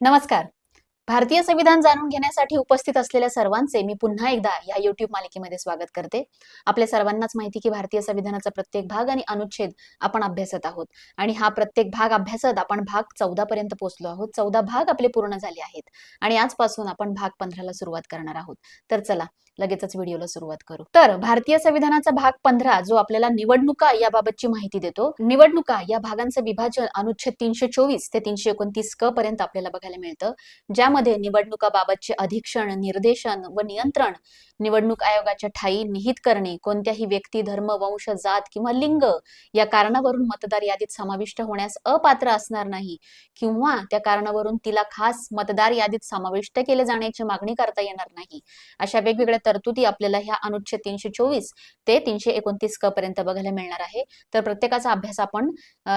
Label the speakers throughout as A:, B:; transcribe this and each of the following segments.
A: नमस्कार. भारतीय संविधान जाणून घेण्यासाठी उपस्थित असलेल्या सर्वांचे मी पुन्हा एकदा या युट्यूब मालिकेमध्ये स्वागत करते. आपल्या सर्वांनाच माहिती की भारतीय संविधानाचा प्रत्येक भाग आणि अनुच्छेद आपण अभ्यासत आहोत. आणि हा प्रत्येक भाग अभ्यासत आपण भाग चौदा पर्यंत पोहोचलो आहोत. चौदा भाग आपले पूर्ण झाले आहेत. आणि आजपासून आपण भाग पंधराला सुरुवात करणार आहोत. तर चला लगेचच व्हिडिओला सुरुवात करू. तर भारतीय संविधानाचा भाग पंधरा जो आपल्याला निवडणुका याबाबतची माहिती देतो. निवडणुका या भागांचं विभाजन अनुच्छेद तीनशे चोवीस ते तीनशे एकोणतीस क पर्यंत आपल्याला बघायला मिळतं. ज्यामध्ये निवडणुकाबाबतचे अधीक्षण निर्देशन व नियंत्रण निवडणूक आयोगाच्या ठाई निहित करणे कोणत्याही व्यक्ती धर्म वंश जात किंवा लिंग या कारणावरून मतदार यादीत समाविष्ट होण्यास अपात्र असणार नाही किंवा त्या कारणावरून तिला खास मतदार यादीत समाविष्ट केले जाण्याची मागणी करता येणार नाही. अशा वेगवेगळ्या तरतुदी आपल्याला ह्या अनुच्छेद तीनशे चोवीस ते तीनशे एकोणतीस क पर्यंत बघायला मिळणार आहे. तर प्रत्येकाचा अभ्यास आपण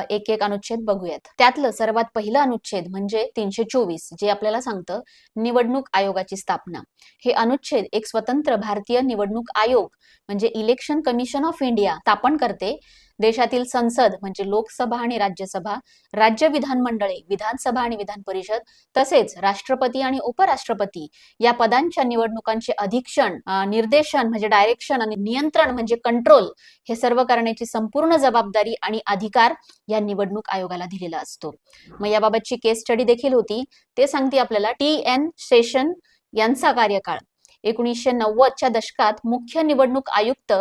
A: एक एक अनुच्छेद बघूयात. त्यातलं सर्वात पहिलं अनुच्छेद म्हणजे तीनशे चोवीस जे आपल्याला सांगतं निवडणूक आयोगाची स्थापना. हे अनुच्छेद एक स्वतंत्र भारतीय निवडणूक आयोग म्हणजे इलेक्शन कमिशन ऑफ इंडिया स्थापन करते. देशातील संसद म्हणजे लोकसभा आणि राज्यसभा राज्य विधानमंडळे विधानसभा आणि विधान परिषद तसेच राष्ट्रपती आणि उपराष्ट्रपती या पदांच्या निवडणुकांचे अधीक्षण निर्देशन म्हणजे डायरेक्शन आणि नियंत्रण म्हणजे कंट्रोल हे सर्व करण्याची संपूर्ण जबाबदारी आणि अधिकार या निवडणूक आयोगाला दिलेला असतो. मग याबाबतची केस स्टडी देखील होती. ते सांगते आपल्याला. टी एन सेशन यांचा कार्यकाळ. एकोणीसशे नव्वदच्या दशकात मुख्य निवडणूक आयुक्त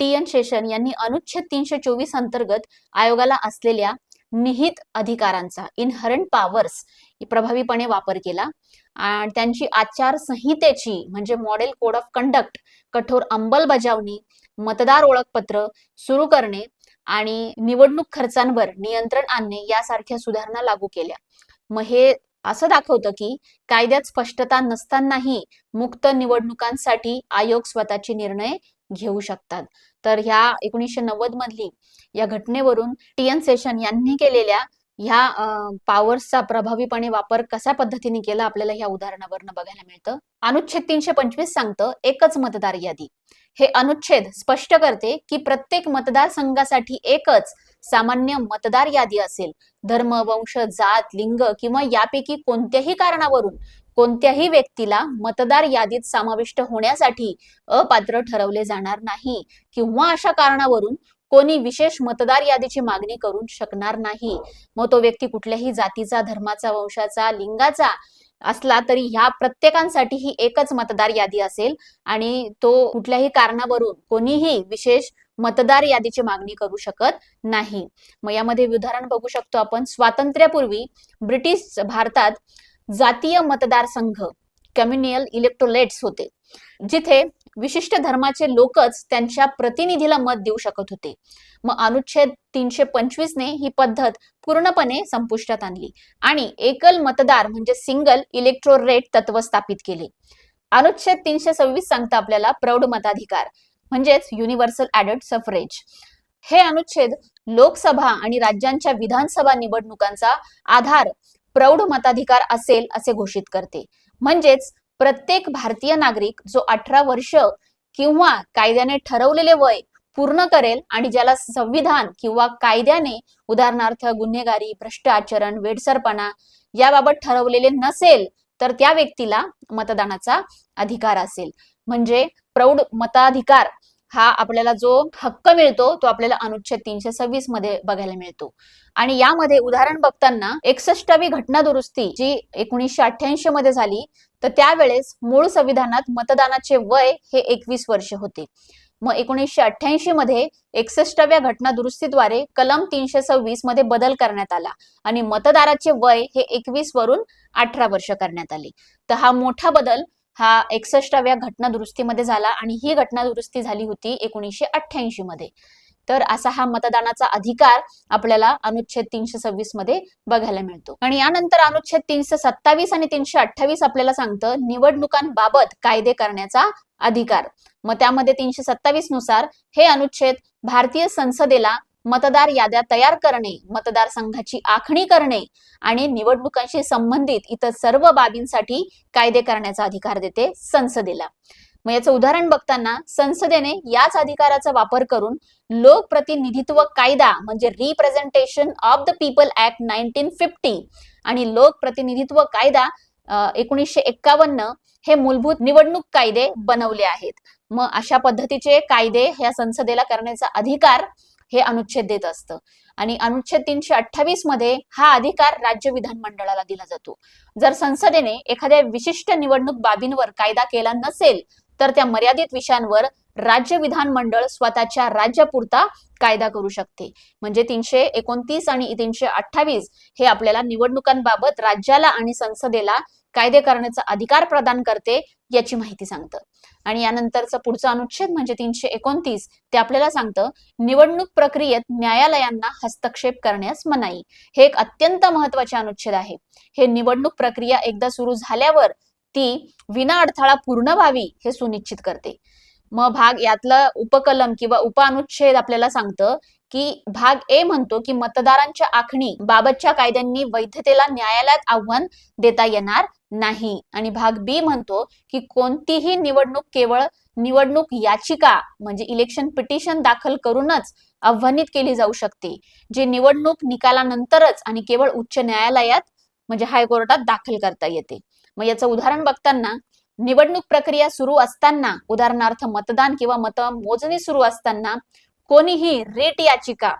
A: टी एन शेषन यांनी अनुच्छेद तीनशे चोवीस अंतर्गत आयोगाला असलेल्या निहित अधिकारांचा इनहरंट पॉवर्स प्रभावीपणे वापर केला. आणि त्यांची आचारसंहितेची म्हणजे मॉडेल कोड ऑफ कंडक्ट कठोर अंमलबजावणी मतदार ओळखपत्र सुरू करणे आणि निवडणूक खर्चांवर नियंत्रण आणणे यासारख्या सुधारणा लागू केल्या. मग हे असं दाखवतं की कायद्यात स्पष्टता नसतानाही मुक्त निवडणुकांसाठी आयोग स्वतःचे निर्णय घेऊ शकतात. तर ह्या एकोणीसशे नव्वद मधली या घटनेवरून टी एन सेशन यांनी केलेल्या ह्या पॉवर्सचा प्रभावीपणे वापर कशा पद्धतीने केला आपल्याला ह्या उदाहरणावरनं बघायला मिळतं? अनुच्छेद तीनशे पंचवीस सांगतं एकच मतदार यादी. हे अनुच्छेद स्पष्ट करते की प्रत्येक मतदारसंघासाठी एकच सामान्य मतदार यादी असेल. धर्म वंश जात लिंग किंवा यापैकी कोणत्याही कारणावरून कोणत्याही व्यक्तीला मतदार यादीत समाविष्ट होण्यासाठी अपात्र ठरवले जाणार नाही किंवा अशा कारणावरून कोणी विशेष मतदार यादीची मागणी करू शकणार नाही. मग तो व्यक्ती कुठल्याही जातीचा धर्माचा वंशाचा लिंगाचा असला तरी ह्या प्रत्येकांसाठी ही एकच मतदार यादी असेल आणि तो कुठल्याही कारणावरून कोणीही विशेष मतदार यादीची मागणी करू शकत नाही. मग यामध्ये उदाहरण बघू शकतो आपण. स्वातंत्र्यापूर्वी ब्रिटिश भारतात जातीय मतदारसंघ कम्युनियल इलेक्ट्रोलेट्स होते. जिथे विशिष्ट धर्माचे लोकच त्यांच्या प्रतिनिधीला मत देऊ शकत होते. मग अनुच्छेद तीनशे पंचवीसने ही पद्धत पूर्णपणे संपुष्टात आणली आणि एकल मतदार म्हणजे सिंगल इलेक्ट्रोरेट तत्व स्थापित केले. अनुच्छेद तीनशे सव्वीस सांगतं आपल्याला प्रौढ मताधिकार. म्हणजेच युनिव्हर्सल ऍडल्ट सफरेज हे अनुच्छेद लोकसभा आणि राज्यांच्या विधानसभा निवडणुकांचा आधार प्रौढ मताधिकार असेल असे घोषित करते. म्हणजेच प्रत्येक भारतीय नागरिक जो अठरा वर्ष किंवा कायद्याने ठरवलेले वय पूर्ण करेल आणि ज्याला संविधान किंवा कायद्याने उदाहरणार्थ गुन्हेगारी भ्रष्ट आचरण वेडसरपणा याबाबत ठरवलेले नसेल तर त्या व्यक्तीला मतदानाचा अधिकार असेल. म्हणजे प्रौढ मताधिकार हा आपल्याला जो हक्क मिळतो तो आपल्याला अनुच्छेद तीनशे सव्वीसमध्ये बघायला मिळतो. आणि यामध्ये उदाहरण बघताना एकसष्टावी घटना दुरुस्ती जी एकोणीसशे अठ्ठ्याऐंशी मध्ये झाली तर त्यावेळेस मूळ संविधानात मतदानाचे वय हे एकवीस वर्ष होते. मग एकोणीसशे अठ्ठ्याऐंशी मध्ये एकसष्टाव्या घटना दुरुस्तीद्वारे कलम तीनशे सव्वीसमध्ये बदल करण्यात आला आणि मतदाराचे वय हे एकवीस वरून अठरा वर्ष करण्यात आले. तर हा मोठा बदल हा एकसष्टाव्या घटना दुरुस्तीमध्ये झाला आणि ही घटना दुरुस्ती झाली होती एकोणीसशे अठ्ठ्याऐंशी मध्ये तर असा हा मतदानाचा अधिकार आपल्याला अनुच्छेद तीनशे सव्वीसमध्ये बघायला मिळतो. आणि यानंतर अनुच्छेद तीनशे सत्तावीस आणि तीनशे अठ्ठावीस आपल्याला सांगतं निवडणुकांबाबत कायदे करण्याचा अधिकार. मग त्यामध्ये तीनशे सत्तावीसनुसार हे अनुच्छेद भारतीय संसदेला मतदार याद्या तयार करणे मतदारसंघाची आखणी करणे आणि निवडणुकांशी संबंधित इतर सर्व बाबींसाठी कायदे करण्याचा अधिकार देते संसदेला. मग याचं उदाहरण बघताना संसदेने याच अधिकाराचा वापर करून लोकप्रतिनिधित्व कायदा म्हणजे representation of the people act nineteen fifty आणि लोकप्रतिनिधित्व कायदा एकोणीसशे एक्कावन्न हे मूलभूत निवडणूक कायदे बनवले आहेत. मग अशा पद्धतीचे कायदे ह्या संसदेला करण्याचा अधिकार हे अनुच्छेद देत असतं. आणि अनुच्छेद तीनशे अठ्ठावीसमध्ये हा अधिकार राज्य विधानमंडळाला दिला जातो. जर संसदेने एखाद्या विशिष्ट निवडणूक बाबींवर कायदा केला नसेल तर त्या मर्यादित विषयांवर राज्य विधानमंडळ स्वतःच्या राज्यापुरता कायदा करू शकते. म्हणजे तीनशे एकोणतीस आणि तीनशे अठ्ठावीस हे आपल्याला निवडणुकांबाबत राज्याला आणि संसदेला कायदे करण्याचा अधिकार प्रदान करते याची माहिती सांगतं. आणि यानंतरचा पुढचं अनुच्छेद म्हणजे तीनशे एकोणतीस ते आपल्याला सांगतं निवडणूक प्रक्रियेत न्यायालयांना हस्तक्षेप करण्यास मनाई. हे एक अत्यंत महत्त्वाचे अनुच्छेद आहे. हे निवडणूक प्रक्रिया एकदा सुरू झाल्यावर ती विना अडथळा पूर्ण व्हावी हे सुनिश्चित करते. मग भाग यातलं उपकलम किंवा उपअनुच्छेद आपल्याला सांगतं की भाग ए म्हणतो की मतदारांच्या आखणी बाबतच्या कायद्यांनी वैधतेला न्यायालयात आव्हान देता येणार नाही. आणि भाग बी म्हणतो की कोणतीही निवडणूक केवळ निवडणूक याचिका म्हणजे इलेक्शन पिटिशन दाखल करूनच आव्हानित केली जाऊ शकते जे निवडणूक निकालानंतरच आणि केवळ उच्च न्यायालयात म्हणजे हायकोर्टात दाखल करता येते. मग याचं उदाहरण बघताना निवडणूक प्रक्रिया सुरू असताना उदाहरणार्थ मतदान किंवा मत मोजणी सुरू असताना कोणीही रेट याचिका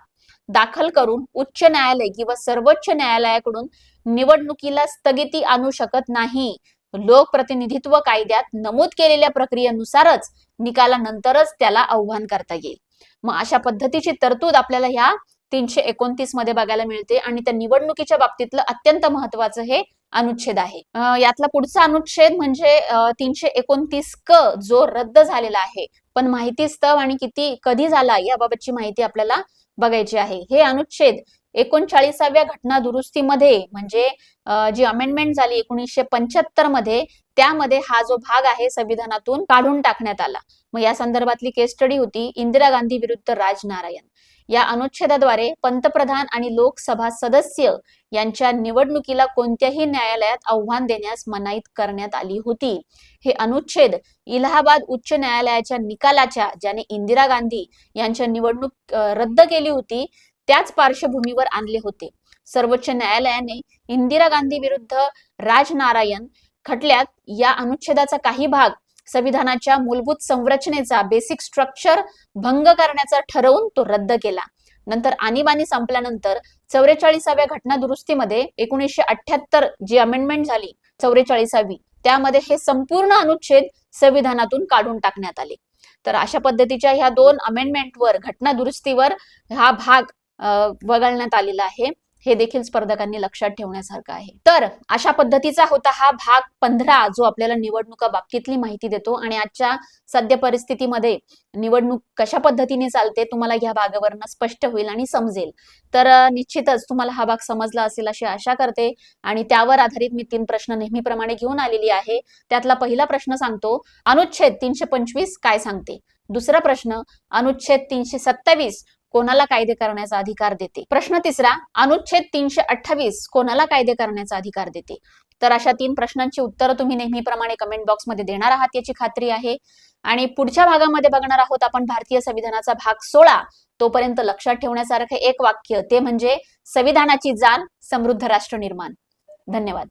A: दाखल करून उच्च न्यायालय किंवा सर्वोच्च न्यायालयाकडून निवडणुकीला स्थगिती आणू शकत नाही. लोकप्रतिनिधित्व कायद्यात नमूद केलेल्या प्रक्रियेनुसारच निकालानंतरच त्याला आव्हान करता येईल. मग अशा पद्धतीची तरतूद आपल्याला ह्या तीनशे एकोणतीसमध्ये बघायला मिळते आणि त्या निवडणुकीच्या बाबतीतलं अत्यंत महत्वाचं हे अनुच्छेद आहे. यातला पुढचा अनुच्छेद म्हणजे तीनशे एकोणतीस क जो रद्द झालेला आहे. पण माहिती स्तव आणि किती कधी झाला याबाबतची माहिती आपल्याला बघायची आहे. हे अनुच्छेद एकोणचाळीसाव्या घटना दुरुस्तीमध्ये म्हणजे जी अमेंडमेंट झाली एकोणीसशे पंच्याहत्तरमध्ये त्यामध्ये हा जो भाग आहे संविधानातून काढून टाकण्यात आला. मग या संदर्भातली केस स्टडी होती इंदिरा गांधी विरुद्ध राजनारायण. या अनुच्छेदाद्वारे पंतप्रधान आणि लोकसभा सदस्य यांच्या निवडणुकीला कोणत्याही न्यायालयात आव्हान देण्यास मनाईत करण्यात आली होती. हे अनुच्छेद इलाहाबाद उच्च न्यायालयाच्या निकालाच्या ज्याने इंदिरा गांधी यांच्या निवडणूक रद्द केली होती त्याच पार्श्वभूमीवर आणले होते. सर्वोच्च न्यायालयाने इंदिरा गांधी विरुद्ध राजनारायण खटल्यात या अनुच्छेदाचा काही भाग संविधानाच्या मूलभूत संरचनेचा बेसिक स्ट्रक्चर भंग करण्याचा ठरवून तो रद्द केला. नंतर आणीबाणी संपल्यानंतर चौवेचाळीसाव्या घटना दुरुस्तीमध्ये एकोणीसशे अठ्याहत्तर जी अमेंडमेंट झाली चौवेचाळीसावी त्यामध्ये हे संपूर्ण अनुच्छेद संविधानातून काढून टाकण्यात आले. तर अशा पद्धतीच्या ह्या दोन अमेंडमेंटवर घटना दुरुस्तीवर हा भाग वगळण्यात आलेला आहे. हे देखील स्पर्धकांनी लक्षात ठेवण्यासारखं आहे. तर अशा पद्धतीचा होता हा भाग पंधरा जो आपल्याला निवडणुका बाबतीतली माहिती देतो आणि आजच्या सद्य परिस्थितीमध्ये निवडणूक कशा पद्धतीने चालते तुम्हाला या भागावरनं स्पष्ट होईल आणि समजेल. तर निश्चितच तुम्हाला हा भाग समजला असेल अशी आशा करते आणि त्यावर आधारित मी तीन प्रश्न नेहमीप्रमाणे घेऊन आलेली आहे. त्यातला पहिला प्रश्न सांगतो अनुच्छेद तीनशे पंचवीस काय सांगते? दुसरा प्रश्न अनुच्छेद तीनशे सत्तावीस कोणाला कायदे करण्याचा अधिकार देते? प्रश्न तिसरा अनुच्छेद तीनशे अठ्ठावीस कोणाला कायदे करण्याचा अधिकार देते? तर अशा तीन प्रश्नांची उत्तरं तुम्ही नेहमीप्रमाणे कमेंट बॉक्समध्ये देणार आहात याची खात्री आहे. आणि पुढच्या भागामध्ये बघणार आहोत आपण भारतीय संविधानाचा भाग सोळा तोपर्यंत लक्षात ठेवण्यासारखं एक वाक्य ते म्हणजे संविधानाची जाण समृद्ध राष्ट्र निर्माण. धन्यवाद.